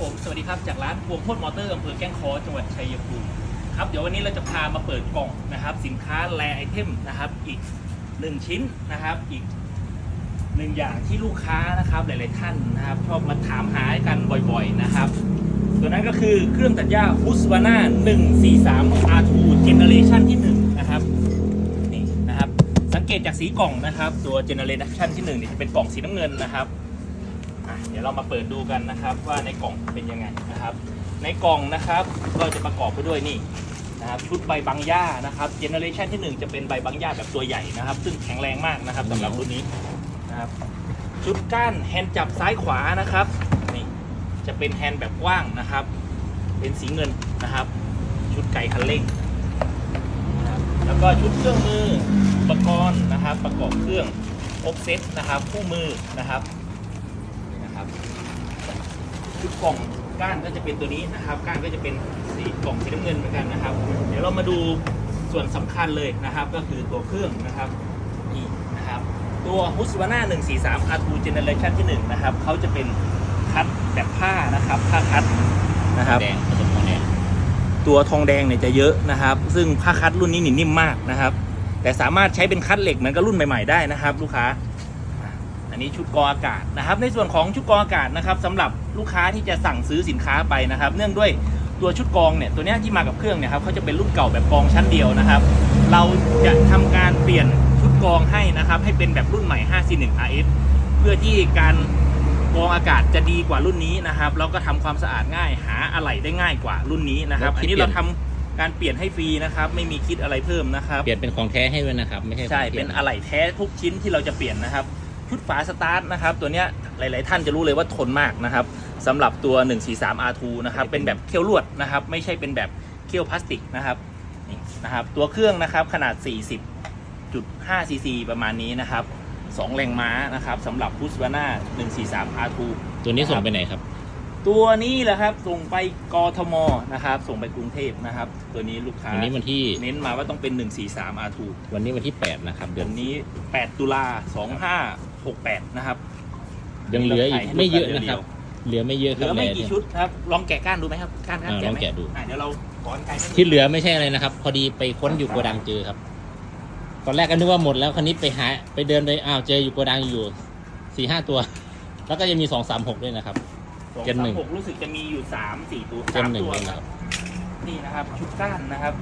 ผมสวัสดีครับจากร้านพวงโพดมอเตอร์อำเภอแก้งคอจังหวัดชัยภูมิครับเดี๋ยววันนี้เราจะพามาเปิดกล่องนะครับ สินค้าแรไอเทมนะครับอีกหนึ่งชิ้นนะครับอีกหนึ่งอย่างที่ลูกค้านะครับหลายๆท่านนะครับชอบมาถามหากันบ่อยๆนะครับตัวนั้นก็คือเครื่องตัดหญ้า Husqvarna 143 R2 Generation ที่1นะครับนี่นะครับสังเกตจากสีกล่องนะครับ ตัว Generation ที่1เนี่ยจะเป็นกล่องสีน้ำเงินนะครับ เดี๋ยวเรามาเปิดดูกันนะครับว่าในกล่องเป็นยังไงนะครับ ในกล่องนะครับก็จะประกอบไปด้วยนี่นะครับชุดใบบังหญ้านะครับเจเนอเรชันที่ 1 จะเป็นใบบังหญ้าแบบตัวใหญ่นะครับ ซึ่งแข็งแรงมากนะครับสำหรับรุ่นนี้นะครับชุดก้านแฮนด์จับซ้ายขวานะครับนี่จะเป็นแฮนด์แบบกว้างนะครับ เป็นสีเงินนะครับ ชุดไก่คันเร่งนะแล้วก็ชุดเครื่องมืออุปกรณ์นะครับ ประกอบเครื่องออฟเซตนะครับคู่มือนะครับ นะครับชุดกล่องก้านก็จะเป็นตัวนี้นะครับ ก้านก็จะเป็นสีกล่องสีน้ำเงินเหมือนกันนะครับ เดี๋ยวเรามาดูส่วนสำคัญเลยนะครับ ก็คือตัวเครื่องนะครับนี่นะครับ ตัว Husqvarna 143 R2 Generation ที่1นะครับเขาจะเป็นคัดแบบผ้านะครับผ้าคัดนะครับแดงผสมทองแดงตัวทองแดงเนี่ยจะเยอะนะครับ ซึ่งผ้าคัดรุ่นนี้นี่นิ่มมากนะครับ แต่สามารถใช้เป็นคัดเหล็กเหมือนกับรุ่นใหม่ๆได้นะครับ ลูกค้าอั นนี้ชุดกรองอากาศนะครับ ในส่วนของชุดกรองอากาศนะครับสำหรับลูกค้าที่จะสั่งซื้อสินค้าไปนะครับ เนื่องด้วยตัวชุดกรองเนี่ยตัวเนี้ยที่มากับเครื่องเนี่ยครับเขาจะเป็นรุ่นเก่าแบบกรองชั้นเดียวนะครับ เราจะทำการเปลี่ยนชุดกรองให้นะครับ ให้เป็นแบบรุ่นใหม่ 541 RS เพื่อที่การกรองอากาศจะดีกว่ารุ่นนี้นะครับแล้วก็ทำความสะอาดง่ายหาอะไหล่ได้ง่ายกว่ารุ่นนี้นะครับ อันนี้เราทำการเปลี่ยนให้ฟรีนะครับ ไม่มีคิดอะไรเพิ่มนะครับ เปลี่ยนเป็นของแท้ให้ด้วยนะครับ ไม่ใช่ใช่ของทียเป็นอะไหล่แท้ทุกชิ้นที่เราจะเปลี่ยนนะครับ ชุดฝาสตาร์ทนะครับตัวเนี้ยหลาย ๆ ท่านจะรู้เลยว่าทนมากนะครับสำหรับตัว 143 R2 นะครับเป็นแบบเคี่ยวลวดนะครับไม่ใช่เป็นแบบเคี่ยวพลาสติกนะครับนี่นะครับตัวเครื่องนะครับขนาด 40.5 ซีซีประมาณนี้นะครับ2แรงม้านะครับสำหรับ Husqvarna 143 R2 ตัวนี้ส่งไปไหนครับ ตัวนี้แหละครับส่งไปกทมนะครับส่งไปกรุงเทพนะครับ ตัวนี้ลูกค้าวันนี้วันที่เน้นมาว่าต้องเป็น 143 R2 วันนี้วันที่ 8 นะครับ เดืเดืออนนนี้ 8 ตุลา 2568 นะครับยังเหลืออีกราถ่ายให้ไม่เยอะดูกันะครับ เหลือไม่เยอะเหครัลืบอไม่แม่กี่ชุดครับ ลองแกะก้านดูไหมครับก้านก้านอ่าแกะลองไหมแกะดู อะเดี๋ยวเราขอนไกลที่เหลือไม่ใช่อะไรนะครับ พอดีไปค้นอยู่โกดังเจอครับ ตอนแรกก็นึกว่าหมดแล้วคันนี้ไปหาไปเดินไปอ้าวเจออยู่โกดังอยู่สี่ห้าตัว แล้วก็ยังมีสองสามหกด้วยนะครับ สองเจนสาหนึ่มงหกรู้สึกจะมีอยู่สามสี่ตัวเจนสามหนึ่งตัวเลยคนะรับครับนี่นะครับ ชุดก้านนะครับ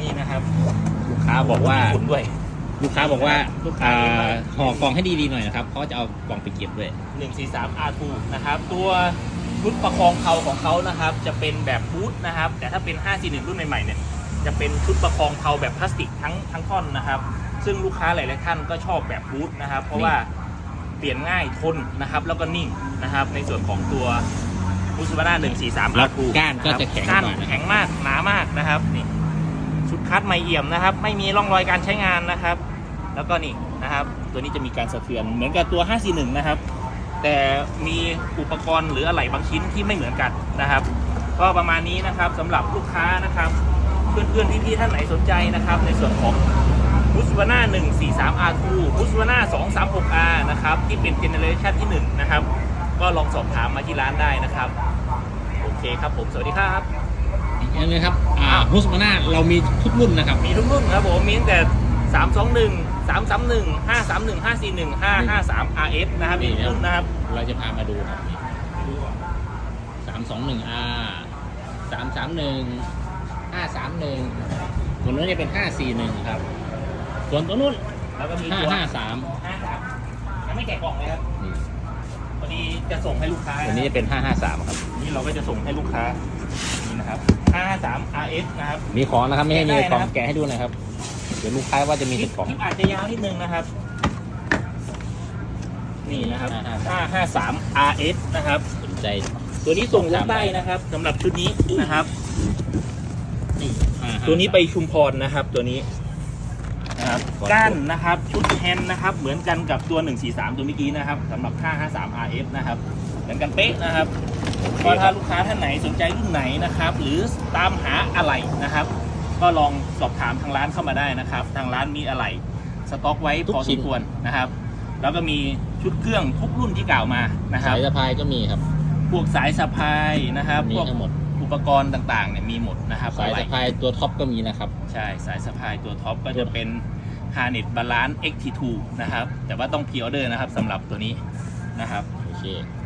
นี่นะครับลูก ค้าบอกว่ามีฝุ่นด้วย ลูกค้าบอกว่าลูกค้า อ่เยอะมากาห่อกล่องให้ดีๆหน่อยนะครับเขาจะเอากล่องไปเก็บด้วย 143 R2 นะครับ ตัวชุดประคองเพาของเขานะครับ จะเป็นแบบบูทนะครับ แต่ถ้าเป็น 541 รุ่นใหม่ๆเนี่ยจะเป็นชุดประคองเพาแบบพลาสติกทั้งทั้งท่อนนะครับ ซึ่งลูกค้าหลายๆท่านก็ชอบแบบบูทนะครับ เพราะว่าเปลี่ยนง่ายทนนะครับ แล้วก็นิ่งนะครับ ในส่วนของตัวมูสวาน่า143แล้ว R2 ก้านก็จะแข็งก้านกว่านะครับ แข็งมากหนามากนะครับนี่ ชุดคัดไม่เอี่ยมนะครับ ไม่มีร่องรอยการใช้งานนะครับ แล้วก็นี่นะครับ ตัวนี้จะมีการสะเทือนเหมือนกับตัว 541 นะครับ แต่มีอุปกรณ์หรืออะไหล่บางชิ้นที่ไม่เหมือนกันนะครับ ก็ประมาณนี้นะครับสำหรับลูกค้านะครับ เพื่อนๆพี่ๆท่านไหนสนใจนะครับ ในส่วนของ h u s ว v a n a 143 R2 h u s ว v a n a 236R นะครับ ที่เป็นเจเนอเรชันที่ 1 นะครับ ก็ลองสอบถามมาที่ร้านได้นะครับ โอเคครับผม สวัสดีครับ อีกอันนึงครับอ่าฮุสมาน่าเรามีทุกรุ่นนะครับ มีทุกรุ่นครับผมมีตั้งแต่ 321 331 531 541 553 RS นะครับมีทุกรุ่นนะครับ เราจะพามาดูครับสามสองหนึ่งอาสามสามหนึ่งห้าสามหนึ่งตัวนู้นจะเป็นห้าสี่หนึ่งครับ ส่วนตัวนู้นแล้วก็มีห้าตัวห้าสาม53ยังไม่แกะกล่องเลยครับพอดีจะส่งให้ลูกค้าตัวนี้จะเป็นห้าห้าสามครับ นี่เราก็จะส่งให้ลูกค้า นี่นะครับ 553 RS นะครับ มีของนะครับ ไม่ให้มีแกะได้ของนะครับแกะให้ดูหนะครับ เดี๋ยวลูกค้าว่าจะมีคลิแต่ปของ คลิปอาจจะยาวนิดนึงนะครับ นี่นะครับ 553 RS นะครับ สนใจ ตัวนี้ส่งลงใต้นะครับสำหรับชุดนี้นะครับนี่553ตัวนี้ไปชุมพรนะครับ ตัวนี้นะครับก่อนก้านนะครับ ชุดแฮนด์นะครับ เหมือนกันกับตัว 143 ตัวเมื่อกี้นะครับสำหรับ 553 RS นะครับ เหมือนกันเป๊ะนะครับก็ถ้าลูกค้าท่านไหนสนใจรุ่นไหนนะครับ หรือตามหาอะไรนะครับ ก็ลองสอบถามทางร้านเข้ามาได้นะครับ ทางร้านมีอะไรสต็อกไว้พอสมควรนะครับ แล้วก็มีชุดเครื่องทุกรุ่นที่กล่าวมานะครัสาบยสะพายก็มีครับ พวกสายสะพายนะครับมีพวกทั้งหมดอุปกรณ์ต่างๆเนี่ยมีหมดนะครับสายอะไรสะพายตัวท็อปก็มีนะครับ ใช่สายสะพายตัวท็อปก็จะเป็น h a r n e t Balance XT2 นะครับ แต่ว่าต้องพ r ออเดอร์นะครับสำหรับตัวนี้นะครับโอเค